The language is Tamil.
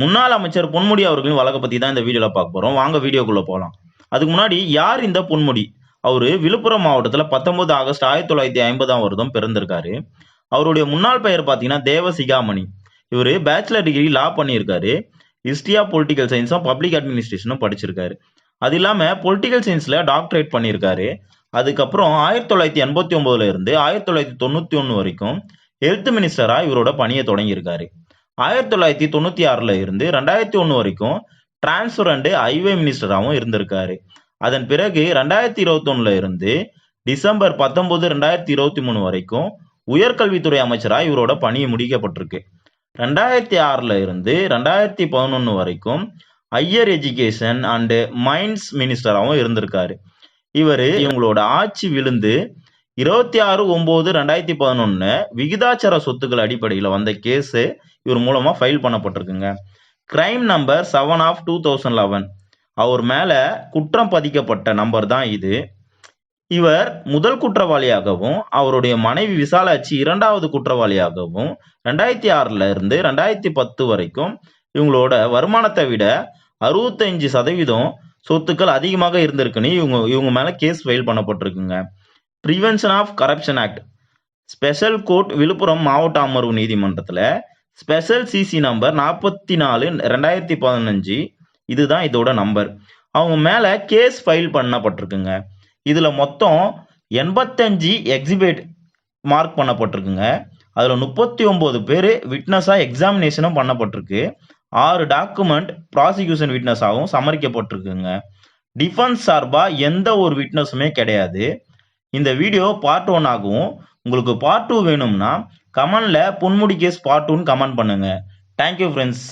முன்னாள் அமைச்சர் பொன்முடி அவர்களின் வழக்கை பத்தி தான் இந்த வீடியோல பார்க்க போறோம். வாங்க வீடியோக்குள்ள போகலாம் அதுக்கு முன்னாடி யார் இந்த பொன்முடி? அவரு விழுப்புரம் மாவட்டத்துல பத்தொன்பது ஆகஸ்ட் ஆயிரத்தி தொள்ளாயிரத்தி ஐம்பதாம் வருடம் பிறந்திருக்காரு. அவருடைய முன்னாள் பெயர் பார்த்தீங்கன்னா தேவசிகாமணி. இவர் பேச்சுலர் டிகிரி லா பண்ணியிருக்காரு. ஹிஸ்டியா ஆஃப் பொலிட்டிக்கல் சயின்ஸும் பப்ளிக் அட்மினிஸ்ட்ரேஷனும் படிச்சிருக்காரு. அது இல்லாம பொலிட்டிக்கல் சயின்ஸ்ல டாக்டரேட் பண்ணியிருக்காரு. அதுக்கப்புறம் ஆயிரத்தி தொள்ளாயிரத்தி எண்பத்தி ஒன்பதுல இருந்து ஆயிரத்தி தொள்ளாயிரத்தி தொண்ணூத்தி ஒன்று வரைக்கும் ஹெல்த் மினிஸ்டரா இவரோட பணியை தொடங்கியிருக்காரு. ஆயிரத்தி தொள்ளாயிரத்தி தொண்ணூத்தி ஆறுல இருந்து ரெண்டாயிரத்தி ஒன்று வரைக்கும் டிரான்ஸ்பரண்ட் ஹைவே மினிஸ்டராகவும் இருந்திருக்காரு. அதன் பிறகு ரெண்டாயிரத்தி இருபத்தொன்னுல இருந்து டிசம்பர் பத்தொன்பது ரெண்டாயிரத்தி இருபத்தி மூணு வரைக்கும் உயர்கல்வித்துறை அமைச்சராக இவரோட பணி முடிக்கப்பட்டிருக்கு. ரெண்டாயிரத்தி ஆறுல இருந்து ரெண்டாயிரத்தி பதினொன்று வரைக்கும் ஹையர் எஜுகேஷன் அண்டு மைன்ஸ் மினிஸ்டராகவும் இருந்திருக்காரு. இவர் இவங்களோட ஆட்சி விழுந்து இருபத்தி ஆறு ஒம்பது ரெண்டாயிரத்தி பதினொன்னு விகிதாச்சார சொத்துக்கள் அடிப்படையில் வந்த கேஸு இவர் மூலமா file பண்ணப்பட்டிருக்குங்க. Crime number seven of two thousand eleven அவர் மேல குற்றம் பதிக்கப்பட்ட நம்பர் தான் இது. இவர் முதல் குற்றவாளியாகவும் அவருடைய மனைவி விசாலாட்சி இரண்டாவது குற்றவாளியாகவும் ரெண்டாயிரத்தி ஆறுல இருந்து ரெண்டாயிரத்தி பத்து வரைக்கும் இவங்களோட வருமானத்தை விட அறுபத்தஞ்சு சதவீதம் சொத்துக்கள் அதிகமாக இருந்திருக்குன்னு இவங்க இவங்க மேல case file பண்ணப்பட்டிருக்குங்க. Prevention of corruption act special court Villupuram மாவட்ட அமர்வு நீதிமன்றத்தில் ஸ்பெஷல் சிசி நம்பர் நாற்பத்தி நாலு ரெண்டாயிரத்தி பதினஞ்சு. இதுதான் இதோட நம்பர் அவங்க மேலே கேஸ் ஃபைல் பண்ணப்பட்டிருக்குங்க. இதில் மொத்தம் எண்பத்தஞ்சு எக்ஸிபிட் மார்க் பண்ணப்பட்டிருக்குங்க. அதில் முப்பத்தி ஒம்பது பேர் விட்னஸாக எக்ஸாமினேஷனும் பண்ணப்பட்டிருக்கு. ஆறு டாக்குமெண்ட் ப்ராசிக்யூஷன் விட்னஸாகவும் சமரிக்கப்பட்டிருக்குங்க. டிஃபென்ஸ் சார்பாக எந்த ஒரு விட்னஸுமே கிடையாது. இந்த வீடியோ பார்ட் ஒன் ஆகவும் உங்களுக்கு பார்ட் டூ வேணும்னா கமெண்ட்ல பொன்முடி கேஸ் பார்ட் கமெண்ட் பண்ணுங்க. Thank you friends